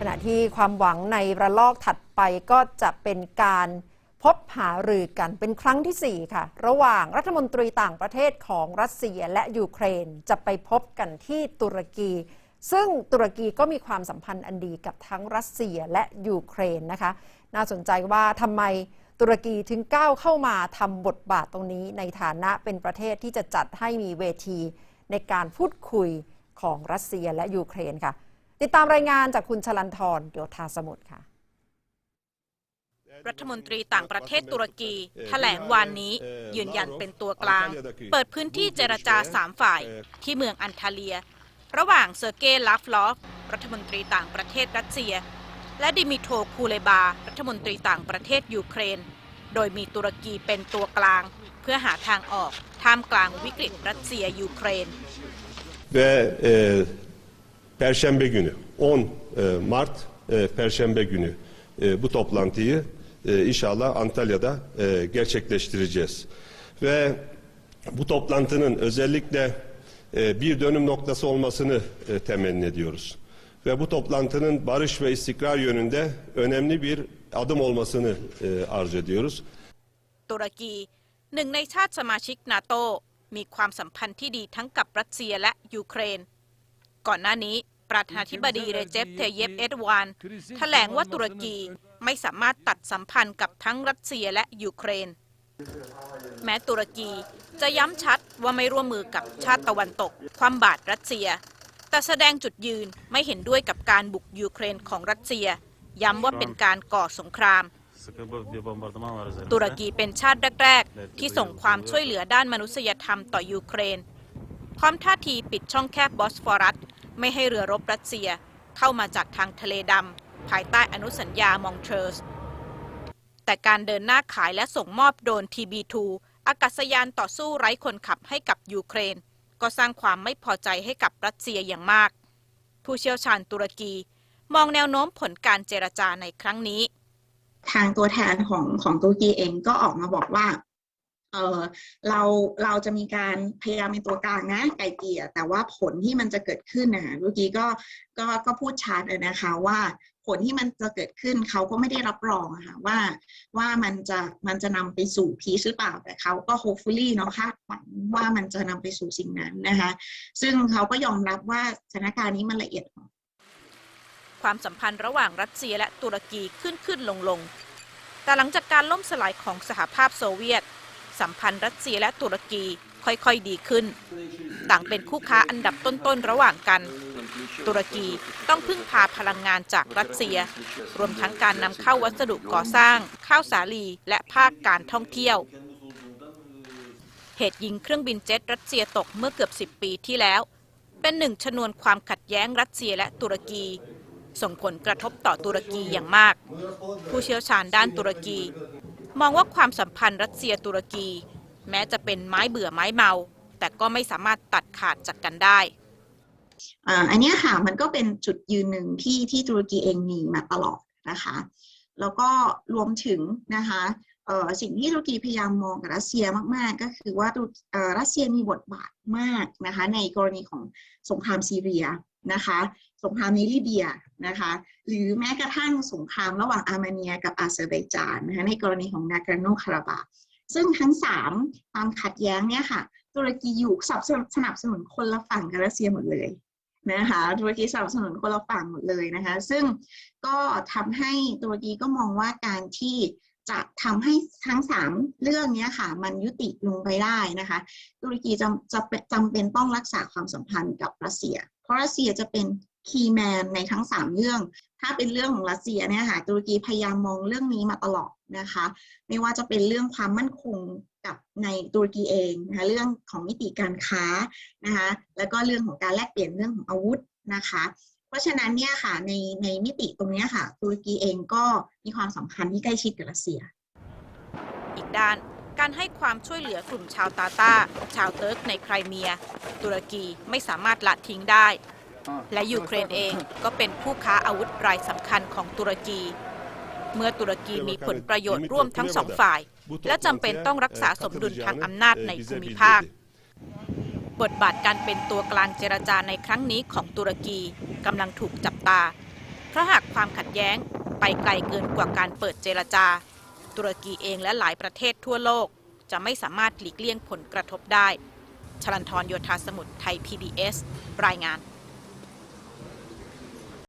ขณะที่ความหวังในระลอกถัดไปก็จะเป็นการพบหารือกันเป็นครั้งทีสี่ 4 ค่ะ ระหว่างรัฐมนตรีต่างประเทศของรัสเซียและยูเครนจะไปพบกันที่ตุรกี ซึ่งตุรกีก็มีความสัมพันธ์อันดีกับทั้งรัสเซียและยูเครนนะคะ น่าสนใจว่าทำไมตุรกีถึงก้าวเข้ามาทำบทบาทตรงนี้ ในฐานะเป็นประเทศที่จะจัดให้มีเวทีในการพูดคุยของรัสเซียและยูเครนค่ะ ติดตามรายงานจากคุณชลันทรโยธาสมุทรค่ะ รัฐมนตรีต่างประเทศตุรกีแถลงวานนี้ ยืนยันเป็นตัวกลาง เปิดพื้นที่เจรจาสามฝ่าย ที่เมืองอันทาเลีย ระหว่างเซอร์เกย์ลาฟลอฟ รัฐมนตรีต่างประเทศรัสเซีย และดิมิโทคูเลบา รัฐมนตรีต่างประเทศยูเครน โดยมีตุรกีเป็นตัวกลาง เพื่อหาทางออกท่ามกลางวิกฤตรัสเซียยูเครน ve e, Perşembe günü 10 e, Mart e, Perşembe günü e, bu toplantıyı e, inşallah Antalya'da e, gerçekleştireceğiz. Ve bu toplantının özellikle e, bir dönüm noktası olmasını e, temenni ediyoruz. Ve bu toplantının barış ve istikrar yönünde önemli bir adım olmasını e, arz ediyoruz. ตุรกีหนึ่งในชาติสมาชิกนาโตมีความสัมพันธ์ที่ดีทั้งกับรัสเซียและยูเครน ก่อนหน้านี้ ประธานาธิบดีเรเจปเทเยปเอร์ดวานแถลงว่าตุรกีไม่สามารถตัดสัมพันธ์กับทั้งรัสเซียและยูเครน แม้ตุรกีจะย้ำชัดว่าไม่ร่วมมือกับชาติตะวันตก ความบาดรัสเซีย แต่แสดงจุดยืนไม่เห็นด้วยกับการบุกยูเครนของรัสเซีย ย้ำว่าเป็นการก่อสงครามตุรกีเป็นชาติแรก ๆ ที่ส่งความช่วยเหลือด้านมนุษยธรรมต่อยูเครน พร้อมท่าทีปิดช่องแคบบอสฟอรัส ไม่ให้เรือรบรัสเซียเข้ามาจากทางทะเลดำภายใต้อนุสัญญามองเทรสแต่การเดินหน้าขายและส่งมอบโดรน TB2 อากาศยานต่อสู้ไร้คนขับให้กับยูเครน ก็สร้างความไม่พอใจให้กับรัสเซียอย่างมาก ผู้เชี่ยวชาญตุรกี มองแนวโน้มผลการเจรจาในครั้งนี้ ทางตัวแทนของของตุรกีเองก็ออกมาบอกว่า เออเราเราจะมีการพยายามเป็นตัวกลางนะไกลเกี่ยแต่ว่าผลที่มันจะเกิดขึ้นนะตุรกีก็ก็ก็พูดชัดเลยนะคะว่าผลที่มันจะเกิดขึ้นเขาก็ไม่ได้รับรองอะค่ะว่าว่ามันจะมันจะนำไปสู่พีชหรือเปล่าแต่เขาก็ hopefully เนาะคาดหวังว่ามันจะนำไปสู่สิ่งนั้นนะคะซึ่งเขาก็ยอมรับว่าสถานการณ์นี้มันละเอียด ความสัมพันธ์ระหว่างรัสเซียและตุรกีขึ้นขึ้นลงลงแต่หลังจากการล่มสลายของสหภาพโซเวียต สัมพันธ์รัสเซียและตุรกีค่อยๆดีขึ้น ต่างเป็นคู่ค้าอันดับต้นๆระหว่างกัน ตุรกีต้องพึ่งพาพลังงานจากรัสเซีย รวมทั้งการนำเข้าวัสดุก่อสร้าง ข้าวสาลีและภาคการท่องเที่ยว เหตุยิงเครื่องบินเจ็ตรัสเซียตกเมื่อเกือบ 10 ปีที่แล้ว เป็นหนึ่งชนวนความขัดแย้งรัสเซียและตุรกี ส่งผลกระทบต่อตุรกีอย่างมาก ผู้เชี่ยวชาญด้านตุรกี มองว่าความสัมพันธ์รัสเซียตุรกี แม้จะเป็นไม้เบื่อไม้เมา แต่ก็ไม่สามารถตัดขาดจากกันได้อันนี้ค่ะมันก็เป็นจุดยืนหนึ่งที่ที่ตุรกีเองมีมาตลอดนะคะ แล้วก็รวมถึงนะคะสิ่งที่ตุรกีพยายามมองกับรัสเซียมาก ๆ ก็คือว่ารัสเซียมีบทบาทมากนะคะในกรณีของสงครามซีเรียนะคะ สงครามในลิเบียนะคะหรือแม้กระทั่งสงครามระหว่างอาร์เมเนียกับอาเซอร์ไบจานนะคะในกรณีของนาการโนคาราบาซึ่งทั้งสามความขัดแย้งเนี่ยค่ะ ตุรกีอยู่สนับสนุนสนับสนุนคนละฝั่งกับรัสเซียหมดเลยนะคะตุรกีสนับสนุนคนละฝั่งหมดเลยนะคะ ซึ่งก็ทำให้ตุรกีก็มองว่าการที่จะทำให้ทั้งสามเรื่องเนี้ยค่ะ มันยุติลงไปได้นะคะ ตุรกีจำจะจำเป็นต้องรักษาความสัมพันธ์กับรัสเซีย เพราะรัสเซียจะเป็น คีย์แมนในทั้งสามเรื่อง ถ้าเป็นเรื่องของรัสเซียเนี่ยค่ะตุรกีพยายามมองเรื่องนี้มาตลอดนะคะ ไม่ว่าจะเป็นเรื่องความมั่นคงกับในตุรกีเองนะคะเรื่องของมิติการค้านะคะแล้วก็เรื่องของการแลกเปลี่ยนเรื่องของอาวุธนะคะเพราะฉะนั้นเนี่ยค่ะในในมิติตรงนี้ค่ะตุรกีเองก็มีความสัมพันธ์ที่ใกล้ชิดกับรัสเซีย อีกด้านการให้ความช่วยเหลือกลุ่มชาวตาตาชาวเติร์กในไครเมีย ตุรกีไม่สามารถละทิ้งได้ และยูเครนเองก็เป็นผู้ค้าอาวุธรายสำคัญของตุรกี เมื่อตุรกีมีผลประโยชน์ร่วมทั้งสองฝ่าย และจำเป็นต้องรักษาสมดุลทางอำนาจในภูมิภาค บทบาทการเป็นตัวกลางเจรจาในครั้งนี้ของตุรกีกำลังถูกจับตา เพราะหากความขัดแย้งไปไกลเกินกว่าการเปิดเจรจา ตุรกีเองและหลายประเทศทั่วโลก จะไม่สามารถหลีกเลี่ยงผลกระทบได้ชลันทรโยธาสมุทรไทย PBS รายงาน